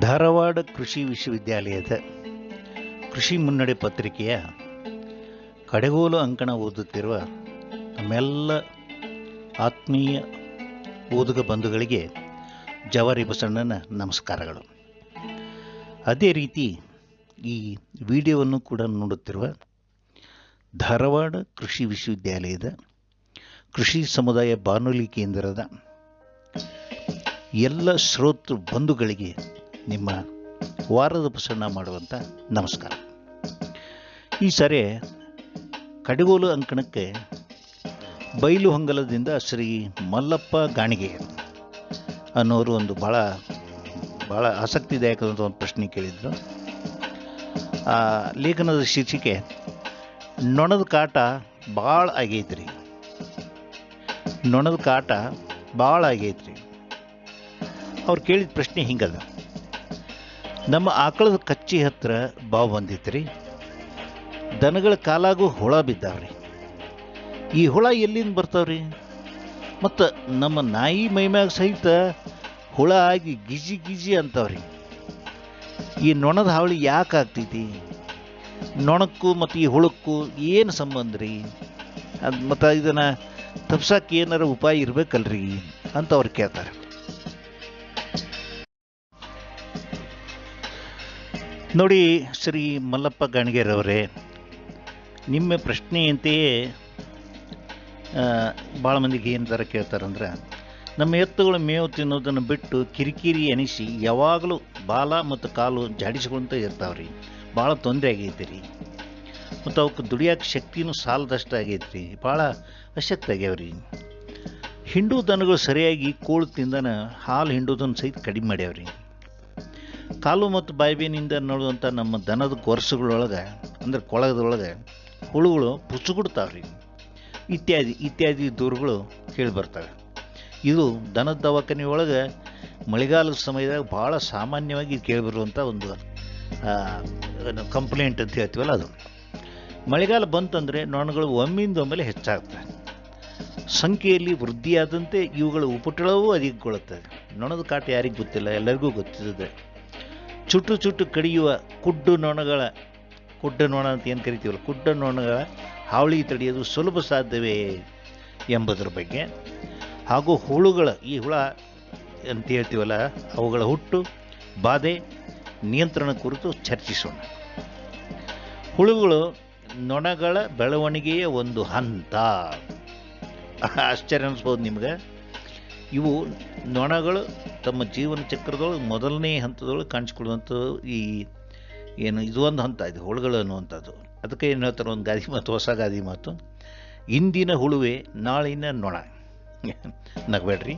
ಧಾರವಾಡ ಕೃಷಿ ವಿಶ್ವವಿದ್ಯಾಲಯದ ಕೃಷಿ ಮುನ್ನಡೆ ಪತ್ರಿಕೆಯ ಕಡೆಗೋಲು ಅಂಕಣ ಓದುತ್ತಿರುವ ನಮ್ಮೆಲ್ಲ ಆತ್ಮೀಯ ಓದುಗ ಬಂಧುಗಳಿಗೆ ಜವಾರಿ ಬಸಣ್ಣನ ನಮಸ್ಕಾರಗಳು. ಅದೇ ರೀತಿ ಈ ವಿಡಿಯೋವನ್ನು ಕೂಡ ನೋಡುತ್ತಿರುವ ಧಾರವಾಡ ಕೃಷಿ ವಿಶ್ವವಿದ್ಯಾಲಯದ ಕೃಷಿ ಸಮುದಾಯ ಬಾನುಲಿ ಕೇಂದ್ರದ ಎಲ್ಲ ಶ್ರೋತೃ ಬಂಧುಗಳಿಗೆ ನಿಮ್ಮ ವಾರದ ಪ್ರಸನ್ನ ಮಾಡುವಂಥ ನಮಸ್ಕಾರ. ಈ ಸರಿ ಕಡಿಗೋಲು ಅಂಕಣಕ್ಕೆ ಬೈಲು ಹೊಂಗಲದಿಂದ ಶ್ರೀ ಮಲ್ಲಪ್ಪ ಗಾಣಿಗೆ ಅನ್ನೋರು ಒಂದು ಭಾಳ ಭಾಳ ಆಸಕ್ತಿದಾಯಕದಂಥ ಒಂದು ಪ್ರಶ್ನೆ ಕೇಳಿದರು. ಆ ಲೇಖನದ ಶೀರ್ಷಿಕೆ, ನೊಣದ ಕಾಟ ಭಾಳ ಆಗೈತ್ರಿ. ನೊಣದ ಕಾಟ ಭಾಳ ಆಗೈತ್ರಿ. ಅವ್ರು ಕೇಳಿದ ಪ್ರಶ್ನೆ ಹಿಂಗದ. ನಮ್ಮ ಆಕಳದ ಕಚ್ಚಿ ಹತ್ರ ಬಾವು ಬಂದಿತ್ರಿ. ದನಗಳ ಕಾಲಾಗೂ ಹುಳ ಬಿದ್ದಾವ್ರಿ. ಈ ಹುಳ ಎಲ್ಲಿಂದ ಬರ್ತಾವ್ರಿ? ಮತ್ತು ನಮ್ಮ ನಾಯಿ ಮೈಮ್ಯಾಗ ಸಹಿತ ಹುಳ ಆಗಿ ಗಿಜಿ ಗಿಜಿ ಅಂತಾವ್ರಿ. ಈ ನೊಣದ ಹಾವಳಿ ಯಾಕೆ ಆಗ್ತೈತಿ? ನೊಣಕ್ಕೂ ಮತ್ತು ಈ ಹುಳಕ್ಕೂ ಏನು ಸಂಬಂಧ ರೀ? ಅದು ಮತ್ತು ಇದನ್ನು ತಪ್ಸಕ್ಕೆ ಏನಾರ ಉಪಾಯ ಇರಬೇಕಲ್ರಿ ಅಂತ ಅವ್ರು ಕೇಳ್ತಾರೆ. ನೋಡಿ, ಶ್ರೀ ಮಲ್ಲಪ್ಪ ಗಣಗೇರವರೇ, ನಿಮ್ಮ ಪ್ರಶ್ನೆಯಂತೆಯೇ ಭಾಳ ಮಂದಿಗೆ ಏನು ಥರ ಕೇಳ್ತಾರಂದ್ರೆ, ನಮ್ಮ ಎತ್ತುಗಳು ಮೇವು ತಿನ್ನೋದನ್ನು ಬಿಟ್ಟು ಕಿರಿಕಿರಿ ಎನಿಸಿ ಯಾವಾಗಲೂ ಬಾಲ ಮತ್ತು ಕಾಲು ಜಾಡಿಸ್ಕೊಂತ ಇರ್ತಾವ್ರಿ. ಭಾಳ ತೊಂದರೆ ಆಗೈತೆ ರೀ ಮತ್ತು ಅವಕ್ಕೆ ದುಡಿಯೋಕೆ ಶಕ್ತಿನೂ ಸಾಲದಷ್ಟು ಆಗೈತೆ ರೀ ಭಾಳ ಅಶಕ್ತ ಆಗ್ಯಾವ್ರಿ. ಹಿಂಡು ದನಗಳು ಸರಿಯಾಗಿ ಕೋಳು ತಿಂದನ ಹಾಲು ಹಿಂಡೋದನ್ನು ಸಹಿತ ಕಡಿಮೆ ಮಾಡ್ಯಾವ್ರಿ. ಕಾಲು ಮತ್ತು ಬಾಯಿಬೀನಿಂದ ನೋಡುವಂಥ ನಮ್ಮ ದನದ ಕೊರಸುಗಳೊಳಗೆ ಅಂದ್ರೆ ಕೊಳಗದೊಳಗೆ ಹುಳುಗಳು ಪುಚ್ಚುಗುಡ್ತಾವ್ರಿ ಇತ್ಯಾದಿ ಇತ್ಯಾದಿ ದೂರುಗಳು ಕೇಳಿ ಬರ್ತವೆ ಇದು ದನದ ದವಾಖಾನೆ ಒಳಗೆ ಮಳೆಗಾಲದ ಸಮಯದಾಗ ಭಾಳ ಸಾಮಾನ್ಯವಾಗಿ ಕೇಳಿಬರುವಂಥ ಒಂದು ಕಂಪ್ಲೇಂಟ್ ಅಂತ ಹೇಳ್ತೀವಲ್ಲ ಅದು. ಮಳೆಗಾಲ ಬಂತಂದರೆ ನೊಣಗಳು ಒಮ್ಮಿಂದ ಒಮ್ಮೆಲೆ ಹೆಚ್ಚಾಗ್ತವೆ. ಸಂಖ್ಯೆಯಲ್ಲಿ ವೃದ್ಧಿಯಾದಂತೆ ಇವುಗಳ ಉಪಟಳವೂ ಅಧಿಕಗೊಳ್ಳುತ್ತದೆ ನೊಣದ ಕಾಟ ಯಾರಿಗೂ ಗೊತ್ತಿಲ್ಲ, ಎಲ್ಲರಿಗೂ ಗೊತ್ತಿದೆ ಚುಟ್ಟು ಚುಟ್ಟು ಕಡಿಯುವ ಕುಡ್ಡು ನೊಣಗಳ, ಕುಡ್ಡ ನೊಣ ಅಂತ ಏನು ಕರಿತೀವಲ್ಲ, ಕುಡ್ಡ ನೊಣಗಳ ಹಾವಳಿ ತಡೆಯೋದು ಸುಲಭ ಸಾಧ್ಯವೇ ಎಂಬುದರ ಬಗ್ಗೆ. ಹಾಗೂ ಹುಳುಗಳ, ಈ ಹುಳ ಅಂತ ಹೇಳ್ತೀವಲ್ಲ, ಅವುಗಳ ಹುಟ್ಟು, ಬಾಧೆ, ನಿಯಂತ್ರಣ ಕುರಿತು ಚರ್ಚಿಸೋಣ. ಹುಳುಗಳು ನೊಣಗಳ ಬೆಳವಣಿಗೆಯ ಒಂದು ಹಂತ. ಆಶ್ಚರ್ಯ ಅನಿಸ್ಬೋದು ನಿಮ್ಗೆ? ಇವು ನೊಣಗಳು ತಮ್ಮ ಜೀವನ ಚಕ್ರದೊಳಗೆ ಮೊದಲನೇ ಹಂತದೊಳಗೆ ಕಾಣಿಸ್ಕೊಳ್ಳುವಂಥದ್ದು ಈ ಏನು ಇದು ಒಂದು ಹಂತ ಇದು ಹುಳುಗಳು ಅನ್ನುವಂಥದ್ದು. ಅದಕ್ಕೆ ಏನು ಹೇಳ್ತಾರೆ ಒಂದು ಗಾದಿ ಮಾತು, ಹೊಸ ಗಾದಿ ಮಾತು. ಇಂದಿನ ಹುಳುವೆ, ನಾಳಿನ ನೊಣ. ನಗಬೇಡ್ರಿ.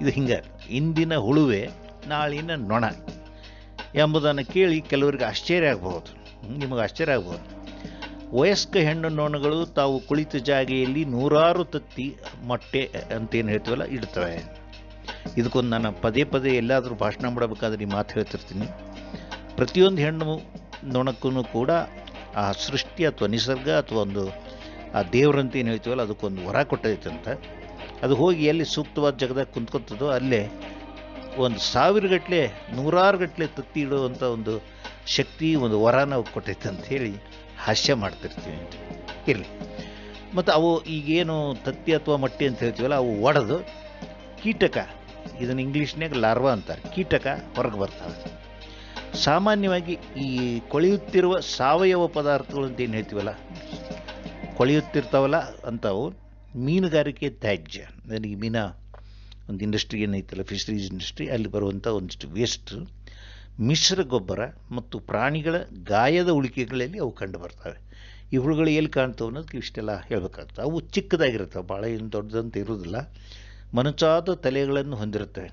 ಇದು ಹಿಂಗೆ. ಇಂದಿನ ಹುಳುವೆ, ನಾಳಿನ ನೊಣ ಎಂಬುದನ್ನು ಕೇಳಿ ಕೆಲವರಿಗೆ ಆಶ್ಚರ್ಯ ಆಗ್ಬೋದು. ನಿಮಗೆ ಆಶ್ಚರ್ಯ ಆಗ್ಬೋದು. ವಯಸ್ಕ ಹೆಣ್ಣು ನೋಣಗಳು ತಾವು ಕುಳಿತ ಜಾಗೆಯಲ್ಲಿ ನೂರಾರು ತತ್ತಿ ಮೊಟ್ಟೆ ಅಂತೇನು ಹೇಳ್ತೀವಲ್ಲ, ಇಡ್ತವೆ. ಇದಕ್ಕೊಂದು ನಾನು ಪದೇ ಪದೇ ಎಲ್ಲಾದರೂ ಭಾಷಣ ಮಾಡಬೇಕಾದ್ರೆ ಈ ಮಾತು ಹೇಳ್ತಿರ್ತೀನಿ. ಪ್ರತಿಯೊಂದು ಹೆಣ್ಣು ನೊಣಕ್ಕೂ ಕೂಡ ಆ ಸೃಷ್ಟಿ ಅಥವಾ ನಿಸರ್ಗ ಅಥವಾ ಒಂದು ಆ ದೇವರಂತ ಏನು ಹೇಳ್ತೀವಲ್ಲ, ಅದಕ್ಕೊಂದು ವರ ಕೊಟ್ಟೈತಂತ. ಅದು ಹೋಗಿ ಎಲ್ಲಿ ಸೂಕ್ತವಾದ ಜಾಗದಾಗ ಕುಂತ್ಕೊತದೋ ಅಲ್ಲೇ ಒಂದು ಸಾವಿರ ಗಟ್ಟಲೆ ನೂರಾರು ಗಟ್ಟಲೆ ತತ್ತಿ ಇಡುವಂಥ ಒಂದು ಶಕ್ತಿ, ಒಂದು ವರ ನಾವು ಕೊಟ್ಟೈತೆ ಅಂತ ಹೇಳಿ ಹಾಸ್ಯ ಮಾಡ್ತಿರ್ತೀವಿ ಇರಲಿ. ಮತ್ತು ಅವು ಈಗೇನು ತತ್ತಿ ಅಥವಾ ಮಟ್ಟಿ ಅಂತ ಹೇಳ್ತೀವಲ್ಲ, ಅವು ಒಡೆದು ಕೀಟಕ, ಇದನ್ನು ಇಂಗ್ಲೀಷ್ನಾಗ ಲಾರ್ವಾ ಅಂತಾರೆ. ಕೀಟಕ ಹೊರಗೆ ಬರ್ತವೆ. ಸಾಮಾನ್ಯವಾಗಿ ಈ ಕೊಳೆಯುತ್ತಿರುವ ಸಾವಯವ ಪದಾರ್ಥಗಳು ಅಂತ ಏನು ಹೇಳ್ತೀವಲ್ಲ, ಕೊಳೆಯುತ್ತಿರ್ತಾವಲ್ಲ ಅಂಥವು ಮೀನುಗಾರಿಕೆ ತ್ಯಾಜ್ಯ. ನನಗೆ ಮೀನ ಒಂದು ಇಂಡಸ್ಟ್ರಿ ಏನೈತಲ್ಲ ಫಿಶ್ರೀಸ್ ಇಂಡಸ್ಟ್ರಿ ಅಲ್ಲಿ ಬರುವಂಥ ಒಂದಿಷ್ಟು ವೇಸ್ಟ್ ಮಿಶ್ರ ಗೊಬ್ಬರ ಮತ್ತು ಪ್ರಾಣಿಗಳ ಗಾಯದ ಉಳಿಕೆಗಳಲ್ಲಿ ಅವು ಕಂಡು ಬರ್ತವೆ. ಈ ಹುಳುಗಳು ಎಲ್ಲಿ ಕಾಣ್ತವೆ ಅನ್ನೋದಕ್ಕೆ ಇಷ್ಟೆಲ್ಲ ಹೇಳಬೇಕಾಗ್ತದೆ. ಅವು ಚಿಕ್ಕದಾಗಿರ್ತವೆ ಭಾಳ ಏನು ದೊಡ್ಡದಂತ ಇರೋದಿಲ್ಲ ಮನುಚಾದ ತಲೆಗಳನ್ನು ಹೊಂದಿರುತ್ತವೆ.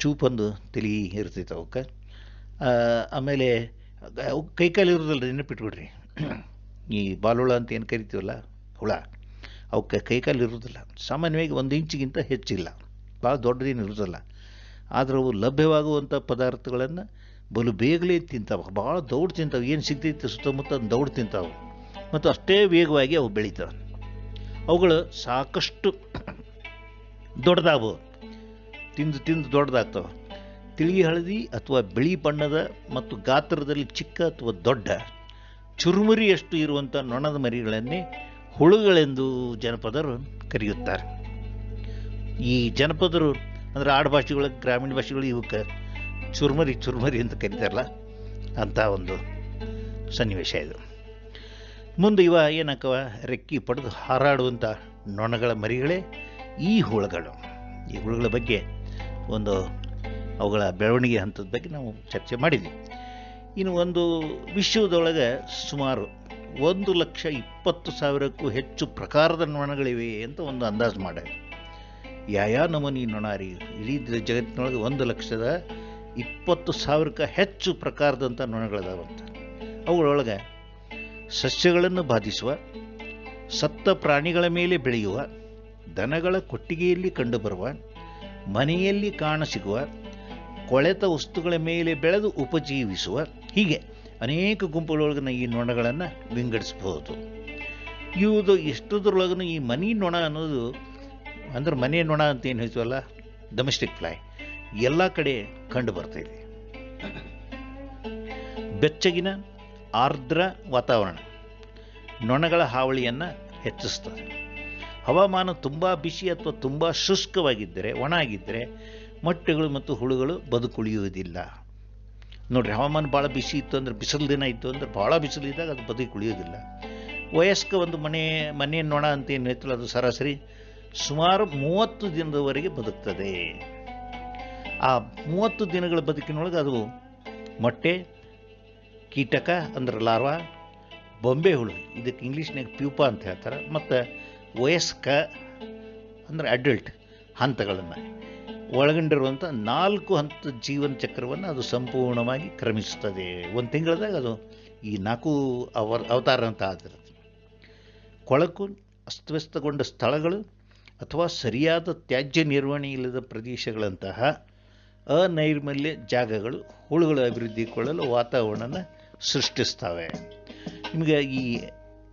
ಚೂಪೊಂದು ತಲೆ ಇರ್ತೈತೆ ಅವಕ್ಕೆ. ಆಮೇಲೆ ಅವು ಕೈಕಾಲು ಇರೋದಿಲ್ಲ ನೆನಪಿಟ್ಬಿಡ್ರಿ. ಈ ಬಾಲುಳ ಅಂತ ಏನು ಕರಿತೀವಲ್ಲ, ಹುಳ, ಅವಕ್ಕೆ ಕೈಕಾಲು ಇರೋದಿಲ್ಲ ಸಾಮಾನ್ಯವಾಗಿ ಒಂದು ಇಂಚಿಗಿಂತ ಹೆಚ್ಚಿಲ್ಲ. ಭಾಳ ದೊಡ್ಡದೇನು ಇರೋದಿಲ್ಲ ಆದ್ರೆ ಅವು ಲಭ್ಯವಾಗುವಂಥ ಪದಾರ್ಥಗಳನ್ನು ಬಲು ಬೇಗಲೇ ತಿಂತಾವೆ. ಭಾಳ ದೌಡ್ ತಿಂತಾವೆ. ಏನು ಸಿಗ್ತೈತೆ ಸುತ್ತಮುತ್ತ ದೌಡ್ ತಿಂತಾವೆ. ಮತ್ತು ಅಷ್ಟೇ ವೇಗವಾಗಿ ಅವು ಬೆಳೀತಾವೆ. ಅವುಗಳು ಸಾಕಷ್ಟು ದೊಡ್ಡದಾವು ತಿಂದು ತಿಂದು ದೊಡ್ಡದಾಗ್ತವೆ. ತಿಳಿ ಹಳದಿ ಅಥವಾ ಬಿಳಿ ಬಣ್ಣದ ಮತ್ತು ಗಾತ್ರದಲ್ಲಿ ಚಿಕ್ಕ ಅಥವಾ ದೊಡ್ಡ ಚುರುಮುರಿಯಷ್ಟು ಇರುವಂಥ ನೊಣದ ಮರಿಗಳನ್ನೇ ಹುಳುಗಳೆಂದು ಜನಪದರು ಕರೆಯುತ್ತಾರೆ. ಈ ಜನಪದರು ಅಂದರೆ ಆಡುಭಾಷೆಗಳು ಗ್ರಾಮೀಣ ಭಾಷೆಗಳು ಇವಕ್ಕೆ ಚುರುಮರಿ ಚುರುಮರಿ ಅಂತ ಕರೀತಾರಲ್ಲ, ಅಂತ ಒಂದು ಸನ್ನಿವೇಶ ಇದು. ಮುಂದೆ ಇವ ಏನಕ್ಕವ, ರೆಕ್ಕಿ ಪಡೆದು ಹಾರಾಡುವಂಥ ನೊಣಗಳ ಮರಿಗಳೇ ಈ ಹುಳುಗಳು. ಈ ಹುಳುಗಳ ಬಗ್ಗೆ ಒಂದು ಅವುಗಳ ಬೆಳವಣಿಗೆ ಹಂತದ ಬಗ್ಗೆ ನಾವು ಚರ್ಚೆ ಮಾಡಿದ್ವಿ. ಇನ್ನು ಒಂದು ವಿಶ್ವದೊಳಗೆ ಸುಮಾರು ಒಂದು ಲಕ್ಷ ಇಪ್ಪತ್ತು ಸಾವಿರಕ್ಕೂ ಹೆಚ್ಚು ಪ್ರಕಾರದ ನೊಣಗಳಿವೆ ಅಂತ ಒಂದು ಅಂದಾಜು ಮಾಡ್ಯಾರ ಯಾಯಾ ನಮೂನಿ ನೊಣ ರೀ? ಇಡೀ ಜಗತ್ತಿನೊಳಗೆ ಒಂದು ಲಕ್ಷದ ಇಪ್ಪತ್ತು ಸಾವಿರಕ್ಕೆ ಹೆಚ್ಚು ಪ್ರಕಾರದಂಥ ನೊಣಗಳಿದಾವಂತ. ಅವುಗಳೊಳಗೆ ಸಸ್ಯಗಳನ್ನು ಬಾಧಿಸುವ, ಸತ್ತ ಪ್ರಾಣಿಗಳ ಮೇಲೆ ಬೆಳೆಯುವ, ದನಗಳ ಕೊಟ್ಟಿಗೆಯಲ್ಲಿ ಕಂಡುಬರುವ, ಮನೆಯಲ್ಲಿ ಕಾಣಸಿಗುವ ಕೊಳೆತ ವಸ್ತುಗಳ ಮೇಲೆ ಬೆಳೆದು ಉಪಜೀವಿಸುವ ಹೀಗೆ ಅನೇಕ ಗುಂಪುಗಳೊಳಗಿನ ಈ ನೊಣಗಳನ್ನು ವಿಂಗಡಿಸಬಹುದು. ಇವುದು ಎಷ್ಟುದ್ರೊಳಗೂ ಈ ಮನಿ ನೊಣ ಅನ್ನೋದು ಅಂದ್ರೆ ಮನೆ ನೊಣ ಅಂತ ಏನು ಹೇಳ್ತೀವಲ್ಲ? ಡೊಮೆಸ್ಟಿಕ್ ಫ್ಲೈ ಎಲ್ಲ ಕಡೆ ಕಂಡು ಬರ್ತೈತಿ ಬೆಚ್ಚಗಿನ, ಆರ್ದ್ರ ವಾತಾವರಣ ನೊಣಗಳ ಹಾವಳಿಯನ್ನು ಹೆಚ್ಚಿಸ್ತದೆ. ಹವಾಮಾನ ತುಂಬ ಬಿಸಿ ಅಥವಾ ತುಂಬ ಶುಷ್ಕವಾಗಿದ್ದರೆ, ಒಣ ಆಗಿದ್ದರೆ ಮೊಟ್ಟೆಗಳು ಮತ್ತು ಹುಳುಗಳು ಬದುಕುಳಿಯುವುದಿಲ್ಲ. ನೋಡ್ರಿ, ಹವಾಮಾನ ಭಾಳ ಬಿಸಿ ಇತ್ತು ಅಂದ್ರೆ, ಬಿಸಿಲು ದಿನ ಇತ್ತು ಅಂದ್ರೆ ಭಾಳ ಬಿಸಿಲಿದ್ದಾಗ ಅದು ಬದುಕುಳಿಯೋದಿಲ್ಲ ವಯಸ್ಕ ಒಂದು ಮನೆ ಮನೆ ನೊಣ ಅಂತ ಏನು ಹೇಳ್ತಲ್ಲ ಅದು ಸರಾಸರಿ ಸುಮಾರು ಮೂವತ್ತು ದಿನದವರೆಗೆ ಬದುಕ್ತದೆ. ಆ ಮೂವತ್ತು ದಿನಗಳ ಬದುಕಿನೊಳಗೆ ಅದು ಮೊಟ್ಟೆ, ಕೀಟಕ, ಅಂದ್ರೆ ಲಾರ್ವಾ, ಬೊಂಬೆ ಹುಳು, ಇದಕ್ಕೆ ಇಂಗ್ಲೀಷ್ನಾಗ ಪ್ಯೂಪ ಅಂತ ಹೇಳ್ತಾರೆ. ಮತ್ತು ವಯಸ್ಕ, ಅಂದರೆ ಅಡಲ್ಟ್ ಹಂತಗಳನ್ನು. ಒಳಗೊಂಡಿರುವಂಥ ನಾಲ್ಕು ಹಂತದ ಜೀವನ ಚಕ್ರವನ್ನು ಅದು ಸಂಪೂರ್ಣವಾಗಿ ಕ್ರಮಿಸುತ್ತದೆ. ಒಂದು ತಿಂಗಳದಾಗ ಅದು ಈ ನಾಲ್ಕು ಅವರ್ ಅವತಾರ ಅಂತ ಆಗಿರುತ್ತೆ ಕೊಳಕು ಅಸ್ತವ್ಯಸ್ತಗೊಂಡ ಸ್ಥಳಗಳು ಅಥವಾ ಸರಿಯಾದ ತ್ಯಾಜ್ಯ ನಿರ್ವಹಣೆ ಇಲ್ಲದ ಪ್ರದೇಶಗಳಂತಹ ಅನೈರ್ಮಲ್ಯ ಜಾಗಗಳು ಹುಳುಗಳ ಅಭಿವೃದ್ಧಿಗೊಳ್ಳಲು ವಾತಾವರಣನ ಸೃಷ್ಟಿಸ್ತವೆ. ನಿಮಗೆ ಈ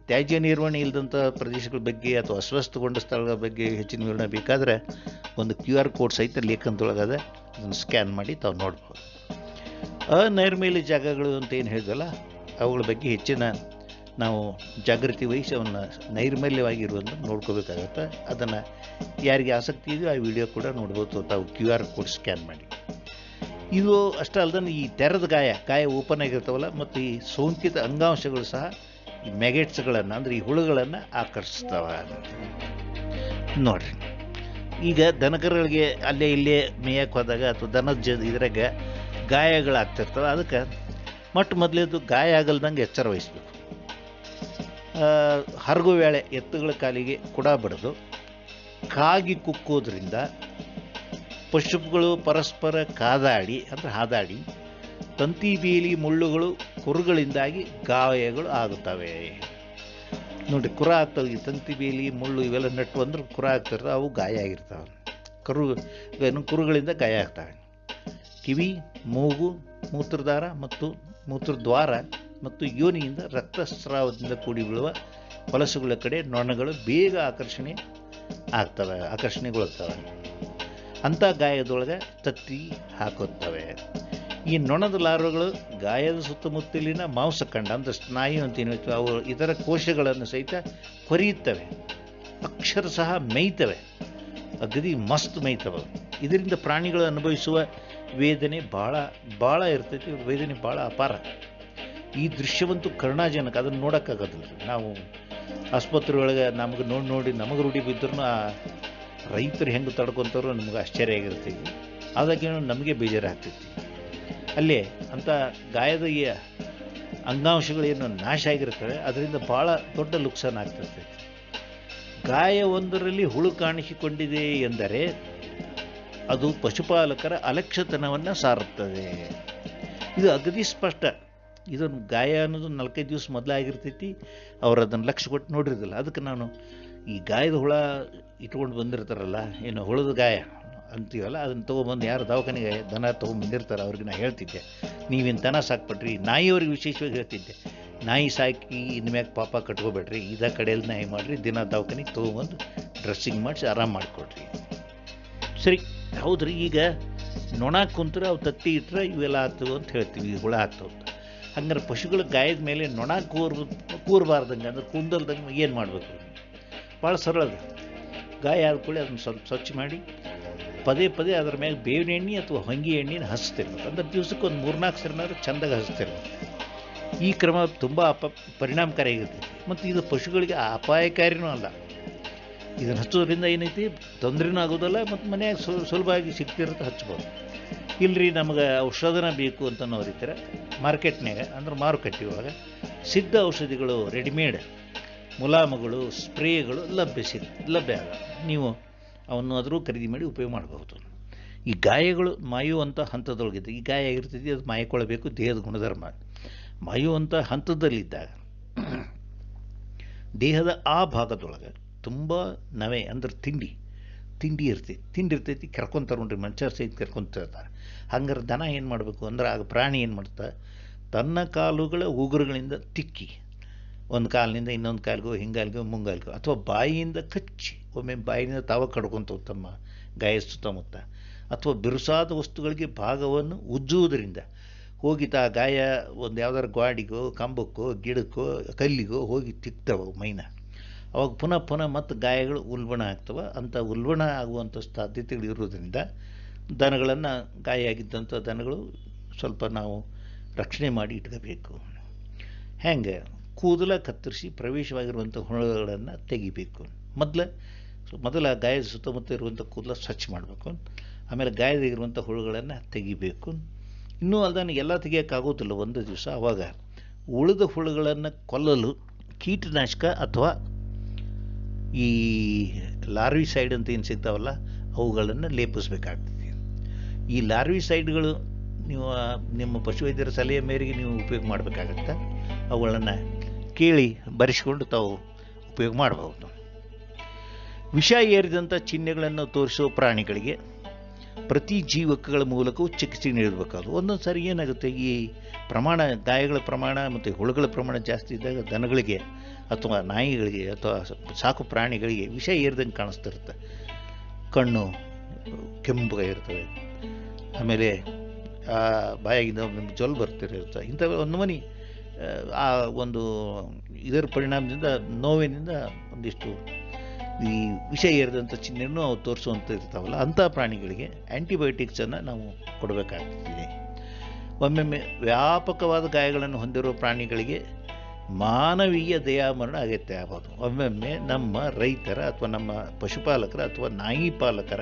ತ್ಯಾಜ್ಯ ನಿರ್ವಹಣೆ ಇಲ್ಲದಂಥ ಪ್ರದೇಶಗಳ ಬಗ್ಗೆ ಅಥವಾ ಅಸ್ವಸ್ಥಗೊಂಡ ಸ್ಥಳಗಳ ಬಗ್ಗೆ ಹೆಚ್ಚಿನ ವಿವರಣೆ ಬೇಕಾದರೆ ಒಂದು ಕ್ಯೂ ಆರ್ ಕೋಡ್ ಸಹಿತ ಲೇಖನದೊಳಗದೆ ಅದನ್ನು ಸ್ಕ್ಯಾನ್ ಮಾಡಿ ತಾವು ನೋಡ್ಬೋದು. ಅನೈರ್ಮಲ್ಯ ಜಾಗಗಳು ಅಂತ ಏನು ಹೇಳಿದಲ್ಲ, ಅವುಗಳ ಬಗ್ಗೆ ಹೆಚ್ಚಿನ ನಾವು ಜಾಗೃತಿ ವಹಿಸಿ ಅವನ್ನ ನೈರ್ಮಲ್ಯವಾಗಿರುವುದನ್ನು ನೋಡ್ಕೋಬೇಕಾಗತ್ತೆ. ಅದನ್ನು ಯಾರಿಗೆ ಆಸಕ್ತಿ ಇದೆಯೋ ಆ ವಿಡಿಯೋ ಕೂಡ ನೋಡ್ಬೋದು. ತಾವು ಕ್ಯೂ ಆರ್ ಕೋಡ್ ಸ್ಕ್ಯಾನ್ ಮಾಡಿ. ಇದು ಅಷ್ಟೇ ಅಲ್ಲದೆ ಈ ತೆರೆದ ಗಾಯ ಗಾಯ ಓಪನ್ ಆಗಿರ್ತಾವಲ್ಲ, ಮತ್ತು ಈ ಸೋಂಕಿತ ಅಂಗಾಂಶಗಳು ಸಹ ಈ ಮೆಗೆಟ್ಸ್ಗಳನ್ನು ಅಂದರೆ ಈ ಹುಳುಗಳನ್ನು ಆಕರ್ಷಿಸ್ತಾವ ನೋಡ್ರಿ. ಈಗ ದನಕರುಗಳಿಗೆ ಅಲ್ಲೇ ಇಲ್ಲೇ ಮೇಯಕ್ಕೆ ಹೋದಾಗ ಅಥವಾ ದನದ ಜ, ಇದ್ರಾಗ ಗಾಯಗಳಾಗ್ತಿರ್ತವೆ. ಅದಕ್ಕೆ ಮೊಟ್ಟ ಮೊದಲೇದು ಗಾಯ ಆಗಲ್ದಂಗೆ ಎಚ್ಚರ ವಹಿಸ್ಬೇಕು. ಹರಗು ವೇಳೆ ಎತ್ತುಗಳ ಕಾಲಿಗೆ ಕೂಡ ಬಡಿದು ಕಾಗಿ ಕುಕ್ಕೋದ್ರಿಂದ ಪಶುಗಳು ಪರಸ್ಪರ ಕಾದಾಡಿ, ಅಂದರೆ ಹಾದಾಡಿ, ತಂತಿ ಬೇಲಿ ಮುಳ್ಳುಗಳು ಕುರುಗಳಿಂದಾಗಿ ಗಾಯಗಳು ಆಗುತ್ತವೆ. ನೋಡಿ, ಕುರ ಆಗ್ತವೆ ತಂತಿ ಬೇಲಿ, ಮುಳ್ಳು ಇವೆಲ್ಲ ನೆಟ್ಟು ಅಂದ್ರೆ ಕುರ ಆಗ್ತಿರ್ತವೆ, ಅವು ಗಾಯ ಆಗಿರ್ತಾವೆ. ಕರು, ಏನು ಕುರುಗಳಿಂದ ಗಾಯ ಆಗ್ತವೆ. ಕಿವಿ, ಮೂಗು, ಮೂತ್ರದಾರ ಮತ್ತು ಮೂತ್ರದ್ವಾರ ಮತ್ತು ಯೋನಿಯಿಂದ ರಕ್ತಸ್ರಾವದಿಂದ ಕೂಡಿ ಬೀಳುವ ಹೊಲಸುಗಳ ಕಡೆ ನೊಣಗಳು ಬೇಗ ಆಕರ್ಷಣೆ ಆಗ್ತವೆ ಆಕರ್ಷಣೆಗೊಳ್ತವೆ ಅಂಥ ಗಾಯದೊಳಗೆ ತತ್ತಿ ಹಾಕುತ್ತವೆ. ಈ ನೊಣದ ಲಾರ್ವಗಳು ಗಾಯದ ಸುತ್ತಮುತ್ತಲಿನ ಮಾಂಸಖಂಡ ಅಂದರೆ ಸ್ನಾಯು ಅಂತ ಏನು ಅವು ಇತರ ಕೋಶಗಳನ್ನು ಸಹಿತ ಕೊರಿಯುತ್ತವೆ. ಅಕ್ಷರ ಸಹ ಮೇಯ್ತವೆ. ಅಗದಿ ಮಸ್ತ್ ಮೇಯ್ತವೆ. ಇದರಿಂದ ಪ್ರಾಣಿಗಳು ಅನುಭವಿಸುವ ವೇದನೆ ಭಾಳ ಭಾಳ ಇರ್ತೈತಿ, ವೇದನೆ ಭಾಳ ಅಪಾರ. ಈ ದೃಶ್ಯವಂತೂ ಕರುಣಾಜನಕ, ಅದನ್ನು ನೋಡೋಕ್ಕಾಗೋದಿಲ್ಲ. ನಾವು ಆಸ್ಪತ್ರೆ ಒಳಗೆ ನಮಗೆ ನೋಡಿ ನೋಡಿ ನಮಗೆ ರೂಢಿ ಬಿದ್ದರೂ ಆ ರೈತರು ಹೆಂಗೆ ತಡ್ಕೊತಾರೋ ನಮಗೆ ಆಶ್ಚರ್ಯ ಆಗಿರ್ತೈತಿ. ಆದಾಗೇನು ನಮಗೆ ಬೇಜಾರಾಗ್ತೈತಿ ಅಲ್ಲೇ ಅಂಥ ಗಾಯದ ಅಂಗಾಂಶಗಳೇನು ನಾಶ ಆಗಿರ್ತವೆ, ಅದರಿಂದ ಭಾಳ ದೊಡ್ಡ ನುಕ್ಸಾನ ಆಗ್ತಿರ್ತೈತಿ ಗಾಯ ಒಂದರಲ್ಲಿ ಹುಳು ಕಾಣಿಸಿಕೊಂಡಿದೆ ಎಂದರೆ ಅದು ಪಶುಪಾಲಕರ ಅಲಕ್ಷ್ಯತನವನ್ನು ಸಾರುತ್ತದೆ. ಇದು ಅಗದಿ ಸ್ಪಷ್ಟ. ಇದೊಂದು ಗಾಯ ಅನ್ನೋದು ನಾಲ್ಕೈದು ದಿವಸ ಮೊದಲಾಗಿರ್ತೈತಿ ಅವ್ರು ಅದನ್ನು ಲಕ್ಷ್ಯ ಕೊಟ್ಟು ನೋಡಿರೋದಿಲ್ಲ ಅದಕ್ಕೆ ನಾನು ಈ ಗಾಯದ ಹುಳ ಇಟ್ಕೊಂಡು ಬಂದಿರ್ತಾರಲ್ಲ, ಏನು ಹುಳದ ಗಾಯ ಅಂತೀವಲ್ಲ, ಅದನ್ನು ತೊಗೊಬಂದು ಯಾರು ದವಾಖಾನೆಗೆ ದನ ತೊಗೊಂಬಂದಿರ್ತಾರೆ ಅವ್ರಿಗೆ ನಾನು ಹೇಳ್ತಿದ್ದೆ. ನೀವಿನ ದನ ಸಾಕ್ಬಿಟ್ರಿ ನಾಯಿಯವ್ರಿಗೆ ವಿಶೇಷವಾಗಿ ಹೇಳ್ತಿದ್ದೆ. ನಾಯಿ ಸಾಕಿ ಇನ್ಮ್ಯಾಗ ಪಾಪ ಕಟ್ಕೋಬೇಡ್ರಿ, ಇದ ಕಡೆಯಲ್ಲಿ ನಾಯಿ ಮಾಡಿರಿ, ದಿನ ದವಾಖಾನೆಗೆ ತೊಗೊಂಬಂದು ಡ್ರೆಸ್ಸಿಂಗ್ ಮಾಡಿಸಿ ಆರಾಮ್ ಮಾಡಿಕೊಡ್ರಿ ಸರಿ, ಹೌದ್ರಿ ಈಗ ನೊಣ ಕುಂತ್ರೆ ಅವು ತತ್ತಿ ಇಟ್ಟರೆ ಇವೆಲ್ಲ ಆಗ್ತವೆ ಅಂತ ಹೇಳ್ತೀವಿ ಹುಳ ಆಗ್ತವೆ ಹಂಗಾರೆ ಪಶುಗಳ ಗಾಯದ ಮೇಲೆ ನೊಣ ಕೂರ್ ಕೂರಬಾರ್ದಂಗೆ ಅಂದ್ರೆ ಕುಂದಲ್ದಂಗೆ ಏನು ಮಾಡಬೇಕು? ಭಾಳ ಸರಳ ಅದು. ಗಾಯ ಆದ ಕೂಡಲೇ ಅದನ್ನು ಸ್ವಲ್ಪ ಸ್ವಚ್ಛ ಮಾಡಿ, ಪದೇ ಪದೇ ಅದ್ರ ಮೇಲೆ ಬೇವಿನ ಎಣ್ಣೆ ಅಥವಾ ಹೊಂಗಿ ಎಣ್ಣೆನ ಹಸ್ತಿರ್ಬೇಕು. ಅಂದ್ರೆ ದಿವ್ಸಕ್ಕೆ ಒಂದು ಮೂರ್ನಾಲ್ಕು ಸರಿನಾದ್ರೂ ಚೆಂದಾಗಿ ಹಸ್ತಿರ್ಬೇಕು. ಈ ಕ್ರಮ ತುಂಬ ಅಪ ಪರಿಣಾಮಕಾರಿಯಾಗಿರುತ್ತೆ ಮತ್ತು ಇದು ಪಶುಗಳಿಗೆ ಅಪಾಯಕಾರಿನೂ ಅಲ್ಲ. ಇದನ್ನು ಹಚ್ಚೋದ್ರಿಂದ ಏನೈತಿ? ತೊಂದರೆನೂ ಆಗೋದಲ್ಲ ಮತ್ತು ಮನೆಯಾಗ ಸುಲಭವಾಗಿ ಸಿಗ್ತಿರುತ್ತೆ ಹಚ್ಬೋದು. ಇಲ್ರಿ ನಮಗೆ ಔಷಧನ ಬೇಕು ಅಂತ ನಾವು ಇರ್ತಾರೆ ಮಾರ್ಕೆಟ್ನಾಗ ಅಂದ್ರೆ ಮಾರುಕಟ್ಟೆ ಒಳಗೆ, ಸಿದ್ಧ ಔಷಧಿಗಳು ರೆಡಿಮೇಡ್ ಮುಲಾಮಗಳು, ಸ್ಪ್ರೇಗಳು ಲಭ್ಯ ಸಿದ್ಧ ಲಭ್ಯ ಆಗ, ನೀವು ಅವನ್ನು ಆದರೂ ಖರೀದಿ ಮಾಡಿ ಉಪಯೋಗ ಮಾಡಬಹುದು. ಈ ಗಾಯಗಳು ಮಾಯುವಂಥ ಹಂತದೊಳಗಿದೆ ಈ ಗಾಯ ಆಗಿರ್ತೈತಿ, ಅದು ಮಾಯಿಕೊಳ್ಳಬೇಕು ದೇಹದ ಗುಣಧರ್ಮ ಮಾಯುವಂಥ ಹಂತದಲ್ಲಿದ್ದಾಗ, ದೇಹದ ಆ ಭಾಗದೊಳಗೆ ತುಂಬ ನವೆ, ಅಂದ್ರೆ ತಿಂಡಿ ತಿಂಡಿ ಇರ್ತೈತಿ ತಿಂಡಿ ಇರ್ತೈತಿ ಕರ್ಕೊಂತಾರೆ ನೋಡ್ರಿ ಮನುಷ್ಯರ ಸಹಿತ ಕರ್ಕೊಂತಿರ್ತಾರೆ ಹಂಗಾರೆ ದನ ಏನು ಮಾಡಬೇಕು ಅಂದ್ರೆ ಆಗ ಪ್ರಾಣಿ ಏನು ಮಾಡ್ತಾ ತನ್ನ ಕಾಲುಗಳ ಉಗುರುಗಳಿಂದ ತಿಕ್ಕಿ, ಒಂದು ಕಾಲಿನಿಂದ ಇನ್ನೊಂದು ಕಾಲಿಗೋ, ಹಿಂಗಾಲಿಗೋ, ಮುಂಗಾಲಿಗೋ, ಅಥವಾ ಬಾಯಿಯಿಂದ ಕಚ್ಚಿ, ಒಮ್ಮೆ ಬಾಯಿನಿಂದ ತಾವ ಕಡ್ಕೊತಾವೆ ತಮ್ಮ ಗಾಯ ಸುತ್ತಮುತ್ತ ಅಥವಾ ಬಿರುಸಾದ ವಸ್ತುಗಳಿಗೆ ಭಾಗವನ್ನು ಉಜ್ಜುವುದರಿಂದ ಹೋಗಿ ತಾ ಗಾಯ ಒಂದು ಯಾವ್ದಾರು ಗ್ವಾಡಿಗೋ, ಕಂಬಕ್ಕೋ, ಗಿಡಕ್ಕೋ, ಕಲ್ಲಿಗೋ ಹೋಗಿ ತಿಕ್ತವೆ ಮೈನ. ಅವಾಗ ಪುನಃ ಪುನಃ ಮತ್ತು ಗಾಯಗಳು ಉಲ್ಬಣ ಆಗ್ತವೆ. ಅಂಥ ಉಲ್ಬಣ ಆಗುವಂಥ ಸಾಧ್ಯತೆಗಳು ಇರೋದ್ರಿಂದ ದನಗಳನ್ನು ಗಾಯ ಆಗಿದ್ದಂಥ ದನಗಳು ಸ್ವಲ್ಪ ನಾವು ರಕ್ಷಣೆ ಮಾಡಿ ಇಟ್ಕೋಬೇಕು. ಹೆಂಗೆ? ಕೂದಲ ಕತ್ತರಿಸಿ ಪ್ರವೇಶವಾಗಿರುವಂಥ ಹುಳಗಳನ್ನು ತೆಗಿಬೇಕು. ಮೊದಲು ಮೊದಲ ಗಾಯದ ಸುತ್ತಮುತ್ತ ಇರುವಂಥ ಕೂದಲ ಸ್ವಚ್ಛ ಮಾಡಬೇಕು. ಆಮೇಲೆ ಗಾಯದಾಗಿರುವಂಥ ಹುಳುಗಳನ್ನು ತೆಗಿಬೇಕು. ಇನ್ನೂ ಅದನ್ನು ಎಲ್ಲ ತೆಗಿಯೋಕ್ಕಾಗೋದಿಲ್ಲ. ಒಂದು ದಿವಸ ಅವಾಗ ಉಳಿದ ಹುಳುಗಳನ್ನು ಕೊಲ್ಲಲು ಕೀಟನಾಶಕ ಅಥವಾ ಈ ಲಾರ್ವಿ ಸೈಡ್ ಅಂತ ಏನು ಸಿಗ್ತಾವಲ್ಲ, ಅವುಗಳನ್ನು ಲೇಪಿಸ್ಬೇಕಾಗ್ತದೆ. ಈ ಲಾರ್ವಿ ಸೈಡ್ಗಳು ನೀವು ನಿಮ್ಮ ಪಶುವೈದ್ಯರ ಸಲಹೆ ಮೇರೆಗೆ ನೀವು ಉಪಯೋಗ ಮಾಡಬೇಕಾಗತ್ತೆ? ಅವುಗಳನ್ನು ಕೇಳಿ ಬರೆಸಿಕೊಂಡು ತಾವು ಉಪಯೋಗ ಮಾಡಬಹುದು ವಿಷ ಏರಿದಂಥ ಚಿಹ್ನೆಗಳನ್ನು ತೋರಿಸುವ ಪ್ರಾಣಿಗಳಿಗೆ ಪ್ರತಿ ಜೀವಕಗಳ ಮೂಲಕವೂ ಚಿಕಿತ್ಸೆ ನೀಡಬೇಕಾದ್ರು ಒಂದೊಂದು ಸಾರಿ ಏನಾಗುತ್ತೆ, ಈ ಪ್ರಮಾಣ, ಗಾಯಗಳ ಪ್ರಮಾಣ ಮತ್ತು ಹುಳುಗಳ ಪ್ರಮಾಣ ಜಾಸ್ತಿ ಇದ್ದಾಗ ದನಗಳಿಗೆ ಅಥವಾ ನಾಯಿಗಳಿಗೆ ಅಥವಾ ಸಾಕು ಪ್ರಾಣಿಗಳಿಗೆ ವಿಷ ಏರಿದಂಗೆ ಕಾಣಿಸ್ತಿರುತ್ತೆ. ಕಣ್ಣು ಕೆಂಪಗಾಗಿರ್ತವೆ ಆಮೇಲೆ, ಆ, ಬಾಯಾಗಿಂದ ಒಮ್ಮೊಮ್ಮೆ ಜೊಲ್ ಬರ್ತಿರುತ್ತೆ ಇಂಥ ಒಂದು ಮನಿ, ಆ ಒಂದು ಇದರ ಪರಿಣಾಮದಿಂದ, ನೋವಿನಿಂದ ಒಂದಿಷ್ಟು ಈ ವಿಷ ಏರಿದಂಥ ಚಿಹ್ನೆಯನ್ನು ಅವು ತೋರಿಸುವಂಥ ಇರ್ತಾವಲ್ಲ, ಅಂಥ ಪ್ರಾಣಿಗಳಿಗೆ ಆ್ಯಂಟಿಬಯೋಟಿಕ್ಸನ್ನು ನಾವು ಕೊಡಬೇಕಾಗ್ತದೆ. ಒಮ್ಮೊಮ್ಮೆ ವ್ಯಾಪಕವಾದ ಗಾಯಗಳನ್ನು ಹೊಂದಿರುವ ಪ್ರಾಣಿಗಳಿಗೆ ಮಾನವೀಯ ದಯಾಮರಣ ಆಗುತ್ತೆ ಆಗೋದು ಒಮ್ಮೊಮ್ಮೆ ನಮ್ಮ ರೈತರ ಅಥವಾ ನಮ್ಮ ಪಶುಪಾಲಕರ ಅಥವಾ ನಾಯಿ ಪಾಲಕರ